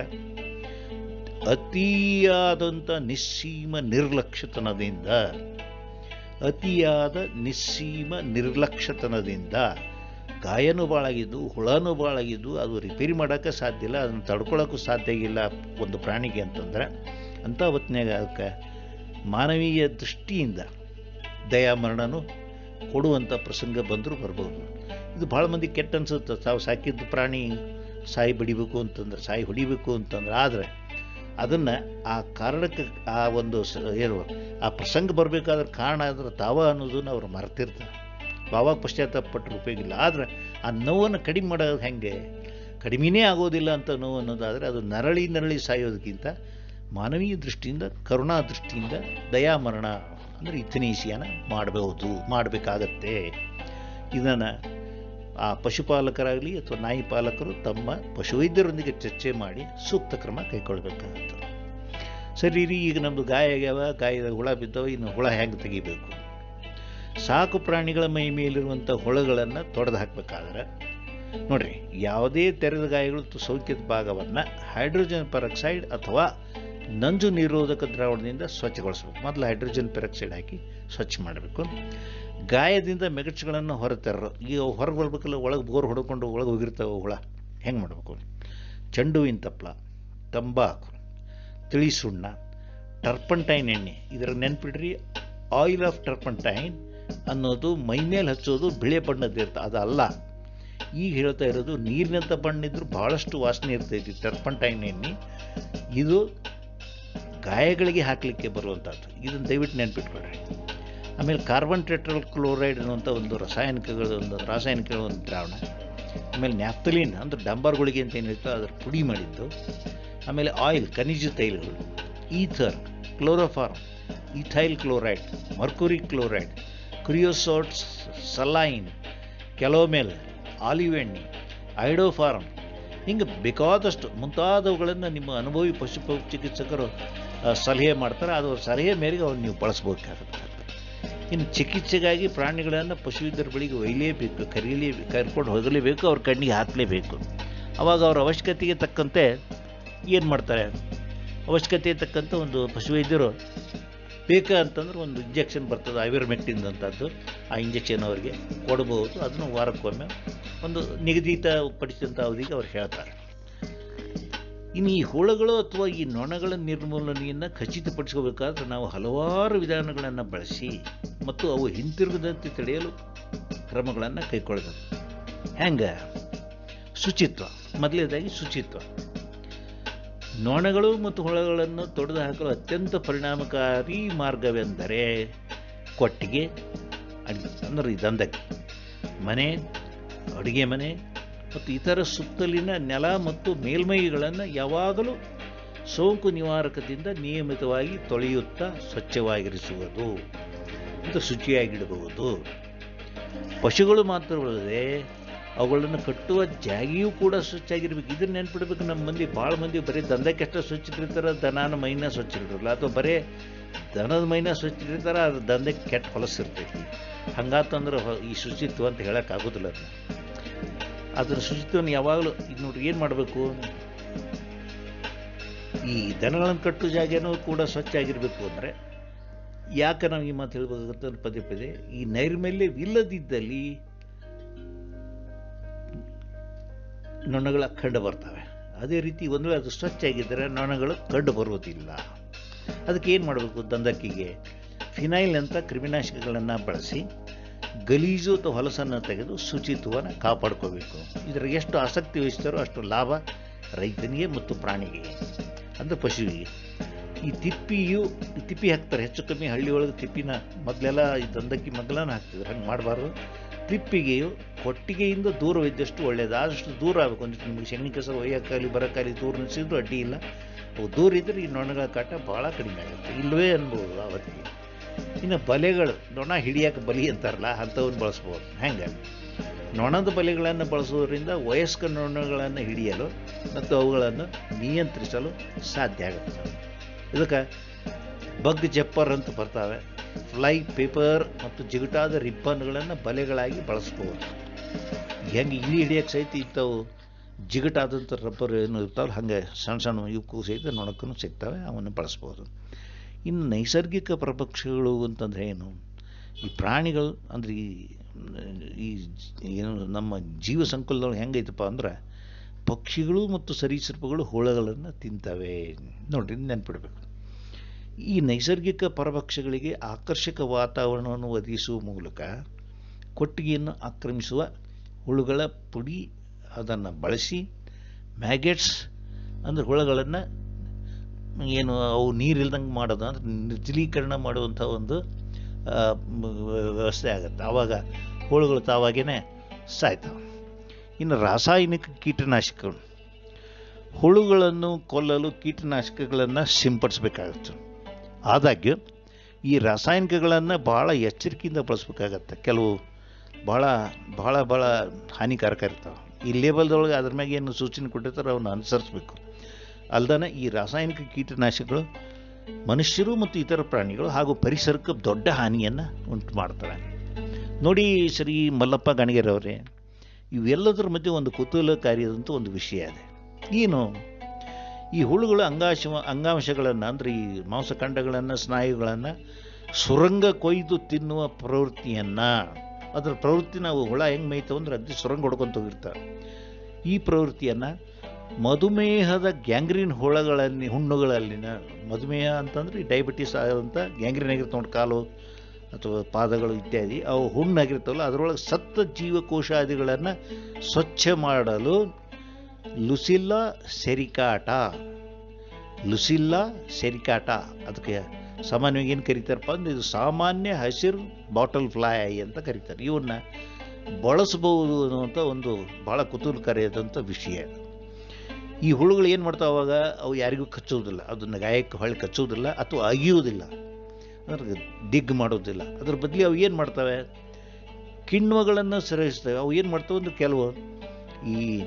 ಅತಿಯಾದಂಥ ನಿಸ್ಸೀಮ ನಿರ್ಲಕ್ಷ್ಯತನದಿಂದ, ಅತಿಯಾದ ನಿಸ್ಸೀಮ ನಿರ್ಲಕ್ಷ್ಯತನದಿಂದ ಗಾಯನೂ ಭಾಳಾಗಿದ್ದು ಹುಳನೂ ಭಾಳಾಗಿದ್ದು ಅದು ರಿಪೇರಿ ಮಾಡೋಕ್ಕೆ ಸಾಧ್ಯ ಇಲ್ಲ, ಅದನ್ನು ತಡ್ಕೊಳ್ಳೋಕ್ಕೂ ಸಾಧ್ಯ ಇಲ್ಲ ಒಂದು ಪ್ರಾಣಿಗೆ ಅಂತಂದ್ರೆ, ಅಂಥ ಹೊತ್ತಿನಾಗ ಅದಕ್ಕೆ ಮಾನವೀಯ ದೃಷ್ಟಿಯಿಂದ ದಯಾಮರಣನು ಕೊಡುವಂಥ ಪ್ರಸಂಗ ಬಂದರೂ ಬರ್ಬೋದು. ಇದು ಭಾಳ ಮಂದಿ ಕೆಟ್ಟ ಅನ್ಸುತ್ತೆ. ತಾವು ಸಾಕಿದ್ದು ಪ್ರಾಣಿ ಸಾಯಿ ಬಡಿಬೇಕು ಅಂತಂದ್ರೆ, ಸಾಯಿ ಹೊಡಿಬೇಕು ಅಂತಂದ್ರೆ. ಆದರೆ ಅದನ್ನು ಆ ಕಾರಣಕ್ಕೆ ಆ ಒಂದು ಸ, ಏನು, ಆ ಪ್ರಸಂಗ ಬರಬೇಕಾದ್ರೆ ಕಾರಣ ಆದರೆ ತಾವ ಅನ್ನೋದನ್ನು ಅವ್ರು ಮರ್ತಿರ್ತಾರೆ. ಬಾವಾಗ ಪಶ್ಚಾತ್ತಾಪಟ್ಟರು ಉಪಯೋಗ ಇಲ್ಲ. ಆದರೆ ಆ ನೋವನ್ನು ಕಡಿಮೆ ಮಾಡೋದು ಹೆಂಗೆ? ಕಡಿಮೆನೇ ಆಗೋದಿಲ್ಲ ಅಂತ ನೋವು ಅನ್ನೋದಾದರೆ ಅದು ನರಳಿ ನರಳಿ ಸಾಯೋದಕ್ಕಿಂತ ಮಾನವೀಯ ದೃಷ್ಟಿಯಿಂದ, ಕರುಣಾ ದೃಷ್ಟಿಯಿಂದ ದಯಾಮರಣ ಅಂದರೆ ಇಥನೀಸಿಯಾನ ಮಾಡಬಹುದು ಮಾಡಬೇಕಾಗತ್ತೆ. ಇದನ್ನು ಆ ಪಶುಪಾಲಕರಾಗಲಿ ಅಥವಾ ನಾಯಿ ಪಾಲಕರು ತಮ್ಮ ಪಶುವೈದ್ಯರೊಂದಿಗೆ ಚರ್ಚೆ ಮಾಡಿ ಸೂಕ್ತ ಕ್ರಮ ಕೈಗೊಳ್ಬೇಕಾಗತ್ತೆ. ಸರಿ ರೀ, ಈಗ ನಮ್ಮದು ಗಾಯ ಆಗ್ಯಾವ, ಗಾಯದ ಹುಳ ಬಿದ್ದವ, ಇನ್ನು ಹುಳ ಹೆಂಗೆ ತೆಗಿಬೇಕು? ಸಾಕು ಪ್ರಾಣಿಗಳ ಮೈ ಮೇಲಿರುವಂಥ ಹುಳಗಳನ್ನು ತೊಡೆದು ಹಾಕಬೇಕಾದ್ರೆ, ನೋಡ್ರಿ, ಯಾವುದೇ ತೆರೆದ ಗಾಯಗಳು ಸೌಖ್ಯದ ಭಾಗವನ್ನು ಹೈಡ್ರೋಜನ್ ಪೆರಾಕ್ಸೈಡ್ ಅಥವಾ ನಂಜು ನಿರೋಧಕ ದ್ರಾವಣದಿಂದ ಸ್ವಚ್ಛಗೊಳಿಸಬೇಕು. ಮೊದಲು ಹೈಡ್ರೋಜನ್ ಪೆರಾಕ್ಸೈಡ್ ಹಾಕಿ ಸ್ವಚ್ಛ ಮಾಡಬೇಕು. ಗಾಯದಿಂದ ಮೆಗಚ್ಚುಗಳನ್ನು ಹೊರತರ್ರು ಈಗ ಹೊರಗೆ ಬರ್ಬೇಕಲ್ಲ, ಒಳಗೆ ಬೋರ್ ಹೊಡ್ಕೊಂಡು ಒಳಗೆ ಹೋಗಿರ್ತಾವೆ ಹುಳ. ಹೆಂಗೆ ಮಾಡಬೇಕು? ಚೆಂಡುವಿನ ತಪ್ಪಲ ತಂಬಾಕು ತಿಳಿ ಸುಣ್ಣ ಟರ್ಪಂಟೈನ್ ಎಣ್ಣೆ. ಇದರ ನೆನ್ಪಿಡ್ರಿ, ಆಯಿಲ್ ಆಫ್ ಟರ್ಪಂಟೈನ್ ಅನ್ನೋದು ಮೈ ಮೇಲೆ ಹಚ್ಚೋದು ಬಿಳೆ ಬಣ್ಣದ್ದು ಇರ್ತದೆ ಅದಲ್ಲ. ಈಗ ಹೇಳ್ತಾ ಇರೋದು ನೀರಿನಂಥ ಬಣ್ಣ ಇದ್ರೂ ಭಾಳಷ್ಟು ವಾಸನೆ ಇರ್ತೈತಿ, ಟರ್ಪಂಟೈನ್ ಎಣ್ಣೆ. ಇದು ಗಾಯಗಳಿಗೆ ಹಾಕಲಿಕ್ಕೆ ಬರುವಂಥದ್ದು. ಇದನ್ನು ದಯವಿಟ್ಟು ನೆನ್ಪಿಟ್ಕೊಳ್ರಿ. ಆಮೇಲೆ ಕಾರ್ಬನ್ ಟೆಟ್ರಲ್ ಕ್ಲೋರೈಡ್ ಅನ್ನುವಂಥ ಒಂದು ರಾಸಾಯನಿಕಗಳ ಒಂದು ರಾಸಾಯನಿಕಗಳ ಒಂದು ದ್ರಾವಣ. ಆಮೇಲೆ ನ್ಯಾಪ್ತಲಿನ್ ಅಂದ್ರೆ ಡಂಬರ್ಗಳಿಗೆ ಅಂತ ಏನಿರ್ತೋ ಅದರ ಪುಡಿ ಮಾಡಿದ್ದು. ಆಮೇಲೆ ಆಯಿಲ್, ಖನಿಜ ತೈಲಗಳು, ether, chloroform ethyl chloride mercury chloride, creosotes, saline calomel olive ಎಣ್ಣೆ ಐಡೋಫಾರ್ಮ್ ಹಿಂಗೆ ಬೇಕಾದಷ್ಟು ಮುಂತಾದವುಗಳನ್ನು ನಿಮ್ಮ ಅನುಭವಿ ಪಶು ಚಿಕಿತ್ಸಕರು ಸಲಹೆ ಮಾಡ್ತಾರೆ. ಅದು ಸಲಹೆ ಮೇರೆಗೆ ಅವ್ರು ನೀವು ಬಳಸ್ಬೇಕಾಗುತ್ತೆ. ಇನ್ನು ಚಿಕಿತ್ಸೆಗಾಗಿ ಪ್ರಾಣಿಗಳನ್ನು ಪಶುವಿದ್ದರ ಬಳಿಗೆ ಒಯ್ಯಲೇಬೇಕು, ಕರೀಲೇ, ಕರ್ಕೊಂಡು ಹೋಗಲೇಬೇಕು, ಅವ್ರ ಕಣ್ಣಿಗೆ ಹಾಕಲೇಬೇಕು. ಅವಾಗ ಅವ್ರ ಅವಶ್ಯಕತೆಗೆ ತಕ್ಕಂತೆ ಏನು ಮಾಡ್ತಾರೆ? ಅವಶ್ಯಕತೆಗೆ ತಕ್ಕಂತೆ ಒಂದು ಪಶುವೈದ್ಯರು ಬೇಕಾ ಅಂತಂದ್ರೆ ಒಂದು ಇಂಜೆಕ್ಷನ್ ಬರ್ತದೆ ಐವರ್ಮೆಕ್ಟಿನ್ ಅಂತದ್ದು. ಆ ಇಂಜೆಕ್ಷನ್ ಅವರಿಗೆ ಕೊಡಬಹುದು ಅದನ್ನು ವಾರಕ್ಕೊಮ್ಮೆ ಒಂದು ನಿಗದಿತ ಪಡಿಸಿದಂಥ ಅವಧಿಗೆ ಅವ್ರು ಹೇಳ್ತಾರೆ. ಇನ್ನು ಈ ಹುಳಗಳು ಅಥವಾ ಈ ನೊಣಗಳ ನಿರ್ಮೂಲನೆಯನ್ನು ಖಚಿತಪಡಿಸ್ಕೋಬೇಕಾದ್ರೆ ನಾವು ಹಲವಾರು ವಿಧಾನಗಳನ್ನು ಬಳಸಿ ಮತ್ತು ಅವು ಹಿಂತಿರುಗದಂತೆ ತಡೆಯಲು ಕ್ರಮಗಳನ್ನು ಕೈಗೊಳ್ಳಬೇಕು ಹೆಂಗೆ? ಶುಚಿತ್ವ. ಮೊದಲನೇದಾಗಿ ಶುಚಿತ್ವ. ನೊಣಗಳು ಮತ್ತು ಹುಳಗಳನ್ನು ತೊಡೆದು ಹಾಕಲು ಅತ್ಯಂತ ಪರಿಣಾಮಕಾರಿ ಮಾರ್ಗವೆಂದರೆ ಕೊಟ್ಟಿಗೆ ಅಂದರೆ ದಂಧಕ್ಕೆ. ಮನೆ, ಅಡುಗೆ ಮನೆ ಮತ್ತು ಇತರ ಸುತ್ತಲಿನ ನೆಲ ಮತ್ತು ಮೇಲ್ಮೈಗಳನ್ನು ಯಾವಾಗಲೂ ಸೋಂಕು ನಿವಾರಕದಿಂದ ನಿಯಮಿತವಾಗಿ ತೊಳೆಯುತ್ತಾ ಸ್ವಚ್ಛವಾಗಿರಿಸುವುದು ಮತ್ತು ಶುಚಿಯಾಗಿಡಬಹುದು. ಪಶುಗಳು ಮಾತ್ರವಲ್ಲದೆ ಅವುಗಳನ್ನು ಕಟ್ಟುವ ಜಾಗಿಯೂ ಕೂಡ ಸ್ವಚ್ಛಾಗಿರ್ಬೇಕು ಇದನ್ನ ನೆನ್ಪಿಡ್ಬೇಕು, ನಮ್ಮ ಮಂದಿ ಭಾಳ ಮಂದಿ ಬರೀ ಸ್ವಚ್ಛ ಇಟ್ಟಿರ್ತಾರೆ, ದನನ ಮೈನ ಸ್ವಚ್ಛ ಇಟ್ಟಿರಲ್ಲ. ಅಥವಾ ಬರೀ ದನದ ಮೈನ ಸ್ವಚ್ಛ ಇಟ್ಟಿರ್ತಾರೆ ಅದು ದಂಧಕ್ಕೆ ಕೆಟ್ಟ ಹೊಲಸಿರ್ತೈತಿ ಹಂಗಾತಂದ್ರೆ ಈ ಶುಚಿತ್ವ ಅಂತ ಹೇಳೋಕ್ಕಾಗೋದಿಲ್ಲ ಅದನ್ನ ಅದರ ಶುಚಿತ್ವವನ್ನು ಯಾವಾಗಲೂ ಇದು ನೋಡ್ರಿ, ಏನು ಮಾಡಬೇಕು? ಈ ದನಗಳನ್ನು ಕಟ್ಟು ಜಾಗನೂ ಕೂಡ ಸ್ವಚ್ಛ ಆಗಿರಬೇಕು ಅಂದರೆ ಯಾಕೆ ನಾವು ಈ ಮಾತು ಅಂದ್ರೆ ಪದೇ ಪದೇ, ಈ ನೈರ್ಮಲ್ಯವಿಲ್ಲದಿದ್ದಲ್ಲಿ ನೊಣಗಳ ಕಂಡು ಬರ್ತವೆ. ಅದೇ ರೀತಿ ಒಂದು ವೇಳೆ ಅದು ಸ್ವಚ್ಛ ಆಗಿದ್ದರೆ ನೊಣಗಳು ಕಂಡು ಬರುವುದಿಲ್ಲ. ಅದಕ್ಕೆ ಏನು ಮಾಡಬೇಕು ದಂದಕ್ಕಿಗೆ ಫಿನೈಲ್ ಅಂತ ಕ್ರಿಮಿನಾಶಕಗಳನ್ನು ಬಳಸಿ ಗಲೀಜು ಅಥವಾ ಹೊಲಸನ್ನು ತೆಗೆದು ಶುಚಿತ್ವನ ಕಾಪಾಡ್ಕೋಬೇಕು. ಇದರ ಎಷ್ಟು ಆಸಕ್ತಿ ವಹಿಸ್ತಾರೋ ಅಷ್ಟು ಲಾಭ ರೈತನಿಗೆ ಮತ್ತು ಪ್ರಾಣಿಗೆ. ಅಂದರೆ ಪಶುವಿಗೆ. ಈ ತಿಪ್ಪಿಯು ತಿಪ್ಪಿ ಹಾಕ್ತಾರೆ, ಹೆಚ್ಚು ಕಮ್ಮಿ ಹಳ್ಳಿ ತಿಪ್ಪಿನ ಮೊದಲೆಲ್ಲ ಈ ದಂದಕ್ಕಿ ಮಗ್ಲನ ಹಾಕ್ತಿದ್ರು, ಹಂಗೆ ಮಾಡಬಾರ್ದು. ತಿಪ್ಪಿಗೆಯು ಕೊಟ್ಟಿಗೆಯಿಂದ ದೂರವಿದ್ದಷ್ಟು ಒಳ್ಳೆಯದು ಆದಷ್ಟು ದೂರ ಆಗಬೇಕು. ಒಂದಿಷ್ಟು ನಿಮಗೆ ಸೆಗಣಿ ಕಸ ಒಯ್ಯಕ್ಕಾಗಲಿ, ಬರೋಕ್ಕಾಗಲಿ ದೂರ ನಿಲ್ಲಿಸಿದ್ರು ಅಡ್ಡಿ ಇಲ್ಲ. ಅವು ದೂರ ಇದ್ದರೆ ಈ ನೊಣಗಳ ಕಾಟ ಭಾಳ ಕಡಿಮೆ ಆಗುತ್ತೆ. ಇಲ್ಲವೇ ಅನ್ಬೋದು ಅವತ್ತಿಗೆ ಇನ್ನು ಬಲೆಗಳು, ನೊಣ ಹಿಡಿಯಕ್ಕೆ ಬಲಿ ಅಂತಾರಲ್ಲ ಅಂಥವನ್ನ ಬಳಸ್ಬೋದು. ಹೆಂಗೆ? ನೊಣದ ಬಲೆಗಳನ್ನು ಬಳಸೋದ್ರಿಂದ ವಯಸ್ಕ ನೊಣಗಳನ್ನು ಹಿಡಿಯಲು ಮತ್ತು ಅವುಗಳನ್ನು ನಿಯಂತ್ರಿಸಲು ಸಾಧ್ಯ ಆಗುತ್ತೆ. ಇದಕ್ಕೆ ಬಗ್ ಜಪ್ಪರ್ ಅಂತ ಬರ್ತಾವೆ. ಫ್ಲೈ ಪೇಪರ್ ಮತ್ತು ಜಿಗುಟಾದ ರಿಬ್ಬನ್ಗಳನ್ನು ಬಲೆಗಳಾಗಿ ಬಳಸ್ಬೋದು. ಹೆಂಗೆ ಇಲ್ಲಿ ಹಿಡಿಯೋಕ್ಕೆ ಸಹಿತ ಇಂಥವು ಜಿಗುಟಾದಂಥ ರಬ್ಬರ್ ಏನು ಇರ್ತಾವಲ್ಲ, ಹಾಗೆ ಸಣ್ಣ ಸಣ್ಣ ಇವಕ್ಕೂ ಸಹಿತ ನೊಣಕ್ಕೂ ಸಿಗ್ತವೆ, ಅವನ್ನು ಬಳಸ್ಬೋದು. ಇನ್ನು ನೈಸರ್ಗಿಕ ಪ್ರಪಕ್ಷಗಳು ಅಂತಂದರೆ ಏನು? ಈ ಪ್ರಾಣಿಗಳು, ಅಂದರೆ ಈ ಏನು ನಮ್ಮ ಜೀವ ಸಂಕುಲದೊಳಗೆ ಹೆಂಗೈತಪ್ಪ ಅಂದ್ರೆ ಪಕ್ಷಿಗಳು ಮತ್ತು ಸರೀಸೃಪಗಳು ಹುಳಗಳನ್ನು ತಿಂತವೆ. ನೋಡಿರಿ, ನೆನ್ಪಿಡ್ಬೇಕು. ಈ ನೈಸರ್ಗಿಕ ಪರಭಕ್ಷಗಳಿಗೆ ಆಕರ್ಷಕ ವಾತಾವರಣವನ್ನು ಒದಗಿಸುವ ಮೂಲಕ ಕೊಟ್ಟಿಗೆಯನ್ನು ಆಕ್ರಮಿಸುವ ಹುಳುಗಳ ಪುಡಿ ಅದನ್ನು ಬಳಸಿ ಮ್ಯಾಗೆಟ್ಸ್ ಅಂದರೆ ಹುಳಗಳನ್ನು ಏನು ಅವು ನೀರಿಲ್ದಂಗೆ ಮಾಡೋದು ಅಂದ್ರೆ ನಿರ್ಜಲೀಕರಣ ಮಾಡುವಂಥ ಒಂದು ವ್ಯವಸ್ಥೆ ಆಗುತ್ತೆ. ಆವಾಗ ಹುಳುಗಳು ತಾವಾಗೇ ಸಾಯ್ತಾವೆ. ಇನ್ನು ರಾಸಾಯನಿಕ ಕೀಟನಾಶಕಗಳು. ಹುಳುಗಳನ್ನು ಕೊಲ್ಲಲು ಕೀಟನಾಶಕಗಳನ್ನು ಸಿಂಪಡಿಸಬೇಕಾಗುತ್ತೆ. ಆದಾಗ್ಯೂ ಈ ರಾಸಾಯನಿಕಗಳನ್ನು ಭಾಳ ಎಚ್ಚರಿಕೆಯಿಂದ ಬಳಸ್ಬೇಕಾಗತ್ತೆ. ಕೆಲವು ಭಾಳ ಭಾಳ ಭಾಳ ಹಾನಿಕಾರಕ ಇರ್ತಾವೆ. ಈ ಲೇಬಲ್ದೊಳಗೆ ಅದ್ರ ಮ್ಯಾಗ ಏನು ಸೂಚನೆ ಕೊಟ್ಟಿರ್ತಾರೆ ಅವನ್ನ ಅನುಸರಿಸಬೇಕು. ಅಲ್ದನೆ ಈ ರಾಸಾಯನಿಕ ಕೀಟನಾಶಕಗಳು ಮನುಷ್ಯರು ಮತ್ತು ಇತರ ಪ್ರಾಣಿಗಳು ಹಾಗೂ ಪರಿಸರಕ್ಕೆ ದೊಡ್ಡ ಹಾನಿಯನ್ನು ಉಂಟು ಮಾಡ್ತವೆ. ನೋಡಿ ಶ್ರೀ ಮಲ್ಲಪ್ಪ ಗಣಗೇರವರೇ ಇವೆಲ್ಲದರ ಮಧ್ಯೆ ಒಂದು ಕುತೂಹಲಕಾರಿಯಾದಂಥ ಒಂದು ವಿಷಯ ಇದೆ. ಏನು? ಈ ಹುಳುಗಳು ಅಂಗಾಶ, ಅಂಗಾಂಶಗಳನ್ನು ಅಂದರೆ ಈ ಮಾಂಸಖಂಡಗಳನ್ನು ಸ್ನಾಯುಗಳನ್ನು ಸುರಂಗ ಕೊಯ್ದು ತಿನ್ನುವ ಪ್ರವೃತ್ತಿಯನ್ನು, ಅದರ ಪ್ರವೃತ್ತಿ ನಾವು ಹುಳ ಹೆಂಗೆ ಮೈತವಂದ್ರೆ ಅಂದ್ರೆ ಅದೇ ಸುರಂಗ ಹೊಡ್ಕೊಂತ ಹೋಗಿರ್ತಾರೆ. ಈ ಪ್ರವೃತ್ತಿಯನ್ನು ಮಧುಮೇಹದ ಗ್ಯಾಂಗ್ರೀನ್ ಹುಳಗಳಲ್ಲಿ, ಹುಣ್ಣುಗಳಲ್ಲಿನ ಮಧುಮೇಹ ಅಂತಂದ್ರೆ ಈ ಡಯಾಬಿಟಿಸ್ ಆದಂಥ ಗ್ಯಾಂಗ್ರೀನ್ ಆಗಿರ್ತವೆ ನೋಡಿ ಕಾಲು ಅಥವಾ ಪಾದಗಳು ಇತ್ಯಾದಿ. ಅವು ಹುಣ್ಣಾಗಿರ್ತವಲ್ಲ, ಅದರೊಳಗೆ ಸತ್ತ ಜೀವಕೋಶಾದಿಗಳನ್ನು ಸ್ವಚ್ಛ ಮಾಡಲು ಲುಸಿಲ್ಲಾ ಸೆರಿಕಾಟ. ಲುಸಿಲ್ಲಾ ಸೆರಿಕಾಟ. ಅದಕ್ಕೆ ಸಾಮಾನ್ಯವಾಗಿ ಏನು ಕರೀತಾರಪ್ಪ ಅಂದ್ರೆ ಇದು ಸಾಮಾನ್ಯ ಹಸಿರು ಬಾಟಲ್ ಫ್ಲೈ ಅಂತ ಕರೀತಾರೆ. ಇವನ್ನ ಬಳಸಬಹುದು ಅನ್ನುವಂಥ ಒಂದು ಭಾಳ ಕುತೂಹಲಕಾರಿಯಾದಂಥ ವಿಷಯ. ಈ ಹುಳುಗಳು ಏನು ಮಾಡ್ತಾವೆ ಅವಾಗ? ಅವು ಯಾರಿಗೂ ಕಚ್ಚೋದಿಲ್ಲ ಅದನ್ನು ಗಾಯಕ್ಕೆ ಹೊಳೆ ಕಚ್ಚೋದಿಲ್ಲ ಅಥವಾ ಅಗಿಯೋದಿಲ್ಲ ಅಂದ್ರೆ ದಿಗ್ ಮಾಡೋದಿಲ್ಲ ಅದ್ರ ಬದಲಿ ಅವು ಏನು ಮಾಡ್ತವೆ? ಕಿಣ್ವಗಳನ್ನು ಸ್ರವಿಸ್ತವೆ ಅವು ಏನು ಮಾಡ್ತವೆ ಅಂದ್ರೆ ಕೆಲವು ಈ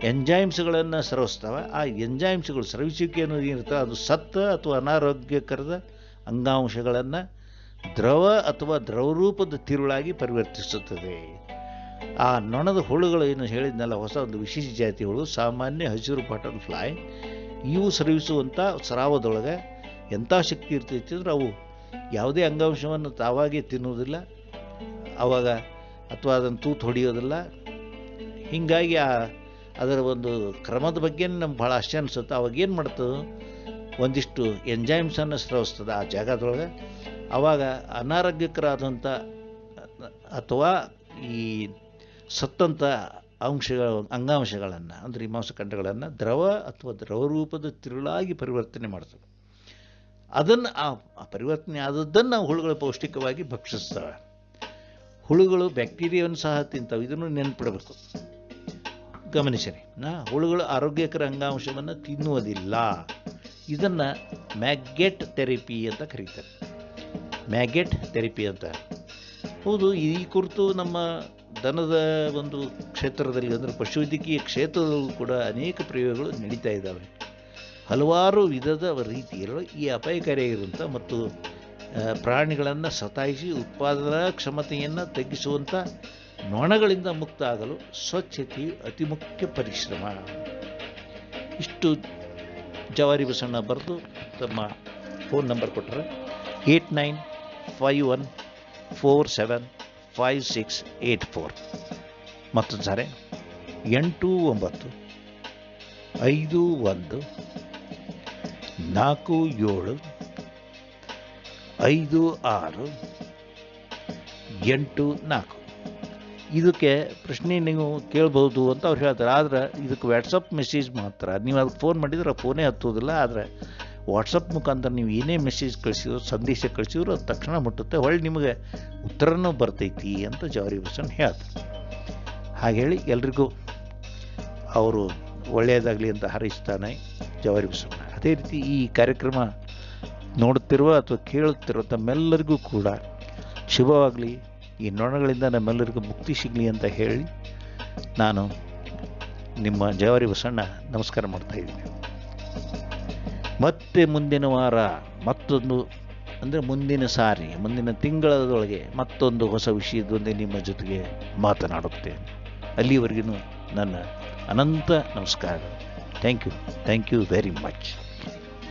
ಎಂಜೈಮ್ಸ್ಗಳನ್ನು ಸ್ರವಿಸ್ತವೆ ಆ ಎಂಜೈಮ್ಸ್ಗಳು ಸ್ರವಿಸುವಿಕೆ ಅನ್ನೋದು ಏನಿರ್ತವೆ ಅದು ಸತ್ತ ಅಥವಾ ಅನಾರೋಗ್ಯಕರದ ಅಂಗಾಂಶಗಳನ್ನು ದ್ರವ ಅಥವಾ ದ್ರವರೂಪದ ತಿರುಳಾಗಿ ಪರಿವರ್ತಿಸುತ್ತದೆ. ಆ ನೊಣದ ಹುಳುಗಳು ಏನು ಹೇಳಿದ್ನಲ್ಲ, ಹೊಸ ಒಂದು ವಿಶೇಷ ಜಾತಿ ಹುಳು, ಸಾಮಾನ್ಯ ಹಸಿರು ಬಟನ್ ಫ್ಲೈ ಇವು ಸ್ರವಿಸುವಂಥ ಸ್ರಾವದೊಳಗೆ ಎಂಥ ಶಕ್ತಿ ಇರ್ತೈತಿ ಅಂದ್ರೆ ಅವು ಯಾವುದೇ ಅಂಗಾಂಶವನ್ನು ತಾವಾಗಿ ತಿನ್ನುವುದಿಲ್ಲ, ಅವಾಗ ಅಥವಾ ಅದನ್ನು ತೂತು ಹೊಡೆಯೋದಿಲ್ಲ. ಹೀಗಾಗಿ ಆ ಅದರ ಒಂದು ಕ್ರಮದ ಬಗ್ಗೆ ನಮ್ಗೆ ಭಾಳ ಆಶ್ಚರ್ಯ ಅನಿಸುತ್ತೆ. ಅವಾಗ ಏನು ಮಾಡ್ತದೆ? ಒಂದಿಷ್ಟು ಎಂಜೈಮ್ಸನ್ನು ಸ್ರವಿಸ್ತದೆ ಆ ಜಾಗದೊಳಗೆ. ಆವಾಗ ಅನಾರೋಗ್ಯಕರಾದಂಥ ಅಥವಾ ಈ ಸತ್ತಂಥ ಅಂಶಗಳ, ಅಂಗಾಂಶಗಳನ್ನು, ಅಂದರೆ ಈ ಮಾಂಸಖಂಡಗಳನ್ನು ದ್ರವ ಅಥವಾ ದ್ರವರೂಪದ ತಿರುಳಾಗಿ ಪರಿವರ್ತನೆ ಮಾಡ್ತವೆ. ಅದನ್ನು ಆ ಪರಿವರ್ತನೆ ಆದದ್ದನ್ನು ಹುಳುಗಳು ಪೌಷ್ಟಿಕವಾಗಿ ಭಕ್ಷಿಸ್ತವೆ. ಹುಳುಗಳು ಬ್ಯಾಕ್ಟೀರಿಯಾವನ್ನು ಸಹ ತಿಂತವೆ. ಇದನ್ನು ನೆನ್ಪಿಡಬೇಕು. ಗಮನಿಸಿರಿ. ನಾ, ಹುಳುಗಳು ಆರೋಗ್ಯಕರ ಅಂಗಾಂಶವನ್ನು ತಿನ್ನುವುದಿಲ್ಲ. ಇದನ್ನು ಮ್ಯಾಗ್ಗೆಟ್ ಥೆರಪಿ ಅಂತ ಕರೀತಾರೆ. ಮ್ಯಾಗೆಟ್ ಥೆರಪಿ ಅಂತ. ಹೌದು, ಈ ಕುರಿತು ನಮ್ಮ ದನದ ಒಂದು ಕ್ಷೇತ್ರದಲ್ಲಿ ಅಂದರೆ ಪಶುವೈದ್ಯಕೀಯ ಕ್ಷೇತ್ರದಲ್ಲೂ ಕೂಡ ಅನೇಕ ಪ್ರಯೋಗಗಳು ನಡೀತಾ ಇದ್ದಾವೆ. ಹಲವಾರು ವಿಧದ ರೀತಿಯಲ್ಲಿ ಈ ಅಪಾಯಕಾರಿಯಾಗಿರುವಂಥ ಮತ್ತು ಪ್ರಾಣಿಗಳನ್ನು ಸತಾಯಿಸಿ ಉತ್ಪಾದನಾ ಕ್ಷಮತೆಯನ್ನು ತಗ್ಗಿಸುವಂಥ ನೊಣಗಳಿಂದ ಮುಕ್ತ ಆಗಲು ಸ್ವಚ್ಛತೆಯು ಅತಿ ಮುಖ್ಯ ಪರಿಶ್ರಮ. ಇಷ್ಟು ಜವಾರಿ ಬಸಣ್ಣ ಬರೆದು ತಮ್ಮ ಫೋನ್ ನಂಬರ್ ಕೊಟ್ಟರೆ eight nine five one four seven five six eight four ಮತ್ತೊಂದು ಸಾರಿ ಎಂಟು ಒಂಬತ್ತು, ಐದು ಒಂದು, ನಾಲ್ಕು ಏಳು, ಐದು ಆರು, ಎಂಟು ನಾಲ್ಕು. ಇದಕ್ಕೆ ಪ್ರಶ್ನೆ ನೀವು ಕೇಳ್ಬೋದು ಅಂತ ಅವ್ರು ಹೇಳ್ತಾರೆ. ಆದರೆ ಇದಕ್ಕೆ ವಾಟ್ಸಪ್ ಮೆಸೇಜ್ ಮಾತ್ರ. ನೀವು ಅದಕ್ಕೆ ಫೋನ್ ಮಾಡಿದ್ರೆ ಫೋನೇ ಹತ್ತೋದಿಲ್ಲ ಆದರೆ ವಾಟ್ಸಪ್ ಮುಖಾಂತರ ನೀವು ಏನೇ ಮೆಸೇಜ್ ಕಳಿಸಿದ್ರು, ಸಂದೇಶ ಕಳಿಸಿದ್ರು ಅದು ತಕ್ಷಣ ಮುಟ್ಟುತ್ತೆ. ಹೊಳ್ಳಿ ನಿಮಗೆ ಉತ್ತರನೂ ಬರ್ತೈತಿ ಅಂತ ಜವಾರಿ ಬಸನ್ ಹೇಳ್ತಾರೆ. ಹಾಗೆ ಹೇಳಿ ಎಲ್ರಿಗೂ ಅವರು ಒಳ್ಳೆಯದಾಗಲಿ ಅಂತ ಹಾರೈಸ್ತಾನೆ ಜವಾರಿ ಬಸವಣ್ಣ. ಅದೇ ರೀತಿ ಈ ಕಾರ್ಯಕ್ರಮ ನೋಡುತ್ತಿರುವ ಅಥವಾ ಕೇಳುತ್ತಿರುವ ತಮ್ಮೆಲ್ಲರಿಗೂ ಕೂಡ ಶುಭವಾಗಲಿ. ಈ ನೊಣಗಳಿಂದ ನಮ್ಮೆಲ್ಲರಿಗೂ ಮುಕ್ತಿ ಸಿಗಲಿ ಅಂತ ಹೇಳಿ ನಾನು ನಿಮ್ಮ ಜವಾರಿ ಬಸಣ್ಣ ನಮಸ್ಕಾರ ಮಾಡ್ತಾ ಇದ್ದೀನಿ. ಮತ್ತೆ ಮುಂದಿನ ವಾರ ಮತ್ತೊಂದು, ಅಂದರೆ ಮುಂದಿನ ಸಾರಿ, ಮುಂದಿನ ತಿಂಗಳದೊಳಗೆ ಮತ್ತೊಂದು ಹೊಸ ವಿಷಯದೊಂದಿಗೆ ನಿಮ್ಮ ಜೊತೆಗೆ ಮಾತನಾಡುತ್ತೇನೆ. ಅಲ್ಲಿವರೆಗೂ ನನ್ನ ಅನಂತ ನಮಸ್ಕಾರ. Thank you thank you very much